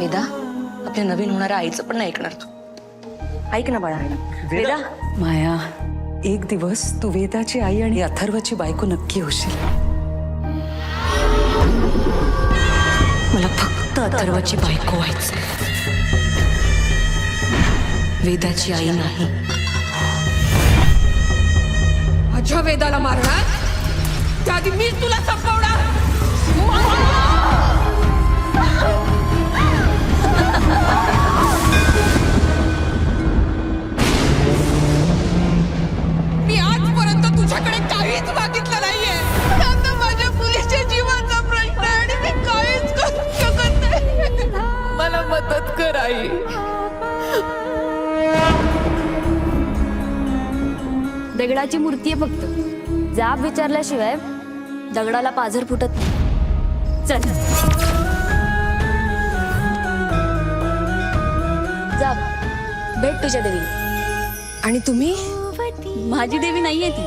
वेदा आपल्या नवीन होणाऱ्या आईचं पण नाही ऐकणार तू. ऐक ना बाळा. वेदा? माया एक दिवस तू वेदाची आई आणि अथर्वची बायको नक्की होशील. अथर्वाची बायको व्हायचं. वेदाची आई नाही. माझ्या वेदाला मारणार? त्याआधी मीच तुला संपवणार. मी आजपर्यंत तुझ्याकडे काहीच मागितलं नाही. आई. दगडाची मूर्ती आहे फक्त. जाब विचारल्याशिवाय दगडाला पाझर फुटत नाही. चल. जा भेट तुझ्या देवीला. आणि तुम्ही? माझी देवी नाहीये ती.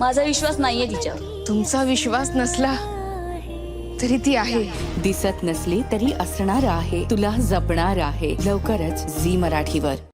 माझा विश्वास नाहीये तिच्यावर. तुमचा विश्वास नसला तरी ती आहे. दिसत नसली तरी असणार आहे. तुला जपणार आहे. लवकरच झी मराठीवर.